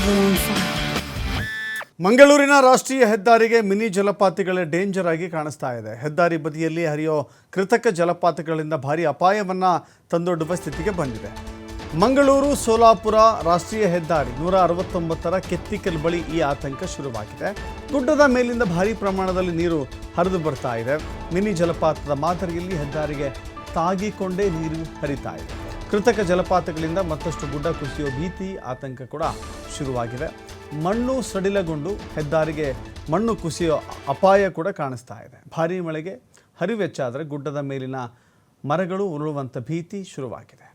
Babylon 5. ಮಂಗಳೂರಿನ ರಾಷ್ಟ್ರೀಯ ಹೆದ್ದಾರಿಗೆ mini ಜಲಪಾತಗಳೇ danger ಆಗಿ ಕಾಣಿಸ್ತಾ ಇದೆ. ಹೆದ್ದಾರಿ ಬದಿಯಲ್ಲಿ ಹರಿಯೋ ಕೃತಕ ಜಲಪಾತಗಳಿಂದ ಭಾರಿ ಅಪಾಯವನ್ನ ತಂದೊಡ್ಡುವ ಸ್ಥಿತಿಗೆ ಬಂದಿದೆ. ಮಂಗಳೂರು, ಸೋಲಾಪುರ ರಾಷ್ಟ್ರೀಯ ಹೆದ್ದಾರಿ ನೂರ ಅರವತ್ತೊಂಬತ್ತರ ಕೆತ್ತಿಕಲ್ ಬಳಿ ಈ ಆತಂಕ ಶುರುವಾಗಿದೆ. ಗುಡ್ಡದ ಮೇಲಿಂದ ಭಾರಿ ಪ್ರಮಾಣದಲ್ಲಿ ನೀರು ಹರಿದು ಬರ್ತಾ ಇದೆ. ಮಿನಿ ಜಲಪಾತದ ಮಾದರಿಯಲ್ಲಿ ಹೆದ್ದಾರಿಗೆ ತಾಗಿಕೊಂಡೇ ನೀರು ಹರಿತಾ ಇದೆ. ಕೃತಕ ಜಲಪಾತಗಳಿಂದ ಮತ್ತಷ್ಟು ಗುಡ್ಡ ಕುಸಿಯೋ ಭೀತಿ, ಆತಂಕ ಕೂಡ. ಶುರುವಾಗಿದೆ ಮಣ್ಣು ಸಡಿಲಗೊಂಡು ಹೆದ್ದಾರಿಗೆ ಮಣ್ಣು ಕುಸಿಯೋ ಅಪಾಯ ಕೂಡ ಕಾಣಿಸ್ತಾ ಇದೆ. ಭಾರಿ ಮಳೆಗೆ ಹರಿವೆಚ್ಚಾದರೆ ಗುಡ್ಡದ ಮೇಲಿನ ಮರಗಳು ಉರುಳುವಂಥ ಭೀತಿ ಶುರುವಾಗಿದೆ.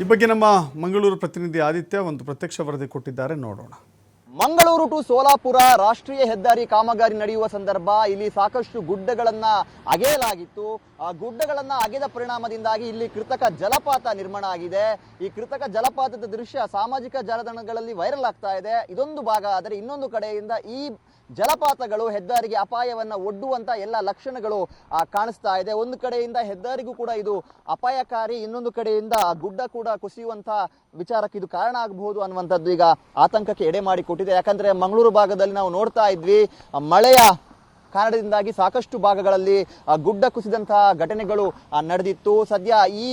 ಈ ಬಗ್ಗೆ ನಮ್ಮ ಮಂಗಳೂರು ಪ್ರತಿನಿಧಿ ಆದಿತ್ಯ ಒಂದು ಪ್ರತ್ಯಕ್ಷ ವರದಿ ಕೊಟ್ಟಿದ್ದಾರೆ. ನೋಡೋಣ. ಮಂಗಳೂರು ಟು ಸೋಲಾಪುರ ರಾಷ್ಟ್ರೀಯ ಹೆದ್ದಾರಿ ಕಾಮಗಾರಿ ನಡೆಯುವ ಸಂದರ್ಭ. ಇಲ್ಲಿ ಸಾಕಷ್ಟು ಗುಡ್ಡಗಳನ್ನ ಅಗೆಯಲಾಗಿತ್ತು. ಆ ಗುಡ್ಡಗಳನ್ನ ಅಗೆದ ಪರಿಣಾಮದಿಂದಾಗಿ ಇಲ್ಲಿ ಕೃತಕ ಜಲಪಾತ ನಿರ್ಮಾಣ ಆಗಿದೆ. ಈ ಕೃತಕ ಜಲಪಾತದ ದೃಶ್ಯ ಸಾಮಾಜಿಕ ಜಾಲತಾಣಗಳಲ್ಲಿ ವೈರಲ್ ಆಗ್ತಾ ಇದೆ. ಇದೊಂದು ಭಾಗ, ಆದರೆ ಇನ್ನೊಂದು ಕಡೆಯಿಂದ ಈ ಜಲಪಾತಗಳು ಹೆದ್ದಾರಿಗೆ ಅಪಾಯವನ್ನ ಒಡ್ಡುವಂತ ಎಲ್ಲ ಲಕ್ಷಣಗಳು ಕಾಣಿಸ್ತಾ ಇದೆ. ಒಂದು ಕಡೆಯಿಂದ ಹೆದ್ದಾರಿಗೂ ಕೂಡ ಇದು ಅಪಾಯಕಾರಿ, ಇನ್ನೊಂದು ಕಡೆಯಿಂದ ಗುಡ್ಡ ಕೂಡ ಕುಸಿಯುವಂತ ವಿಚಾರಕ್ಕೆ ಇದು ಕಾರಣ ಆಗಬಹುದು ಅನ್ನುವಂಥದ್ದು ಈಗ ಆತಂಕಕ್ಕೆ ಎಡೆ ಮಾಡಿ ಕೊಟ್ಟಿದೆ ಯಾಕಂದ್ರೆ ಮಂಗಳೂರು ಭಾಗದಲ್ಲಿ ನಾವು ನೋಡ್ತಾ ಇದ್ವಿ, ಮಳೆಯ ಕಾರಣದಿಂದಾಗಿ ಸಾಕಷ್ಟು ಭಾಗಗಳಲ್ಲಿ ಗುಡ್ಡ ಕುಸಿದಂತಹ ಘಟನೆಗಳು ನಡೆದಿತ್ತು. ಸದ್ಯ ಈ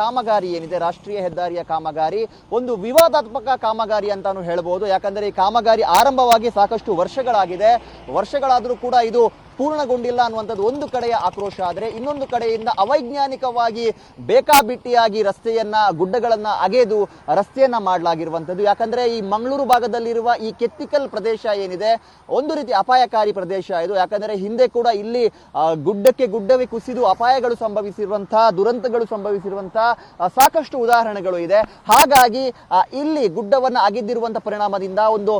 ಕಾಮಗಾರಿ ಏನಿದೆ? ರಾಷ್ಟ್ರೀಯ ಹೆದ್ದಾರಿಯ ಕಾಮಗಾರಿ, ಒಂದು ವಿವಾದಾತ್ಮಕ ಕಾಮಗಾರಿ ಅಂತಾನು ಹೇಳ್ಬೋದು. ಯಾಕಂದ್ರೆ ಈ ಕಾಮಗಾರಿ ಆರಂಭವಾಗಿ ಸಾಕಷ್ಟು ವರ್ಷಗಳಾಗಿದೆ. ವರ್ಷಗಳಾದರೂ ಕೂಡ ಇದು ಪೂರ್ಣಗೊಂಡಿಲ್ಲ ಅನ್ನುವಂಥದ್ದು ಒಂದು ಕಡೆಯ ಆಕ್ರೋಶ. ಆದರೆ ಇನ್ನೊಂದು ಕಡೆಯಿಂದ ಅವೈಜ್ಞಾನಿಕವಾಗಿ ಬೇಕಾಬಿಟ್ಟಿಯಾಗಿ ರಸ್ತೆಯನ್ನ, ಗುಡ್ಡಗಳನ್ನ ಅಗೆದು ರಸ್ತೆಯನ್ನ ಮಾಡಲಾಗಿರುವಂಥದ್ದು. ಯಾಕಂದ್ರೆ ಈ ಮಂಗಳೂರು ಭಾಗದಲ್ಲಿರುವ ಈ ಕೆತ್ತಿಕಲ್ ಪ್ರದೇಶ ಏನಿದೆ, ಒಂದು ರೀತಿ ಅಪಾಯಕಾರಿ ಪ್ರದೇಶ ಇದು. ಯಾಕಂದ್ರೆ ಹಿಂದೆ ಕೂಡ ಇಲ್ಲಿ ಗುಡ್ಡಕ್ಕೆ ಗುಡ್ಡವೇ ಕುಸಿದು ಅಪಾಯಗಳು ಸಂಭವಿಸಿರುವಂತಹ ದುರಂತಗಳು ಸಂಭವಿಸಿರುವಂತಹ ಸಾಕಷ್ಟು ಉದಾಹರಣೆಗಳು ಇದೆ. ಹಾಗಾಗಿ ಇಲ್ಲಿ ಗುಡ್ಡವನ್ನ ಅಗೆದಿರುವಂತಹ ಪರಿಣಾಮದಿಂದ ಒಂದು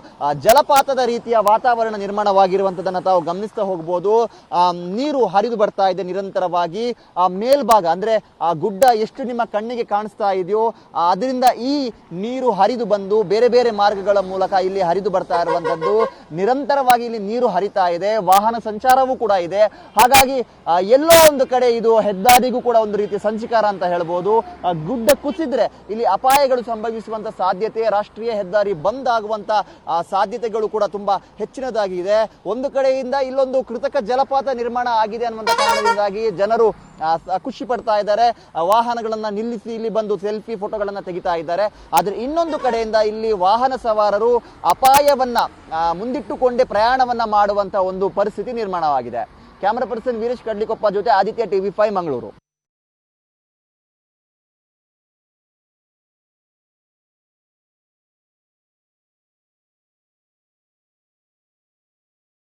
ಜಲಪಾತದ ರೀತಿಯ ವಾತಾವರಣ ನಿರ್ಮಾಣವಾಗಿರುವಂತದನ್ನ ತಾವು ಗಮನಿಸ್ತಾ ಹೋಗ್ಬೋದು. ಆ, ನೀರು ಹರಿದು ಬರ್ತಾ ಇದೆ ನಿರಂತರವಾಗಿ. ಆ ಮೇಲ್ಭಾಗ ಅಂದ್ರೆ ಆ ಗುಡ್ಡ ಎಷ್ಟು ನಿಮ್ಮ ಕಣ್ಣಿಗೆ ಕಾಣಿಸ್ತಾ ಇದೆಯೋ ಅದರಿಂದ ಈ ನೀರು ಹರಿದು ಬಂದು ಬೇರೆ ಬೇರೆ ಮಾರ್ಗಗಳ ಮೂಲಕ ಇಲ್ಲಿ ಹರಿದು ಬರ್ತಾ ಇರುವಂತದ್ದು ನಿರಂತರವಾಗಿ ಇಲ್ಲಿ ನೀರು ಹರಿತಾ ಇದೆ. ವಾಹನ ಸಂಚಾರವೂ ಕೂಡ ಇದೆ. ಹಾಗಾಗಿ ಎಲ್ಲೋ ಒಂದು ಕಡೆ ಇದು ಹೆದ್ದಾರಿಗೂ ಕೂಡ ಒಂದು ರೀತಿಯ ಸಂಚಿಕಾರ ಅಂತ ಹೇಳ್ಬೋದು. ಗುಡ್ಡ ಕುಸಿದ್ರೆ ಇಲ್ಲಿ ಅಪಾಯಗಳು ಸಂಭವಿಸುವಂತ ಸಾಧ್ಯತೆ ರಾಷ್ಟ್ರೀಯ ಹೆದ್ದಾರಿ ಬಂದ್ ಆಗುವಂತ ಸಾಧ್ಯತೆಗಳು ಕೂಡ ತುಂಬಾ ಹೆಚ್ಚಿನದಾಗಿದೆ. ಒಂದು ಕಡೆಯಿಂದ ಇಲ್ಲೊಂದು ಕೃತಕ ಜಲಪಾತ ನಿರ್ಮಾಣ ಆಗಿದೆ ಅನ್ನುವಂತ ಕಾರಣದಿಂದಾಗಿ ಜನರು ಖುಷಿ ಪಡ್ತಾ ಇದ್ದಾರೆ. ವಾಹನಗಳನ್ನ ನಿಲ್ಲಿಸಿ ಇಲ್ಲಿ ಬಂದು ಸೆಲ್ಫಿ ಫೋಟೋಗಳನ್ನ ತೆಗಿತಾ ಇದ್ದಾರೆ. ಆದ್ರೆ ಇನ್ನೊಂದು ಕಡೆಯಿಂದ ಇಲ್ಲಿ ವಾಹನ ಸವಾರರು ಅಪಾಯವನ್ನ ಮುಂದಿಟ್ಟುಕೊಂಡೇ ಪ್ರಯಾಣವನ್ನ ಮಾಡುವಂತ ಒಂದು ಪರಿಸ್ಥಿತಿ ನಿರ್ಮಾಣವಾಗಿದೆ. ಕ್ಯಾಮರಾ ಪರ್ಸನ್ ವೀರೇಶ್ ಕಡ್ಲಿಕೊಪ್ಪ ಜೊತೆ ಆದಿತ್ಯ ಟಿವಿ ಫೈವ್, ಮಂಗಳೂರು.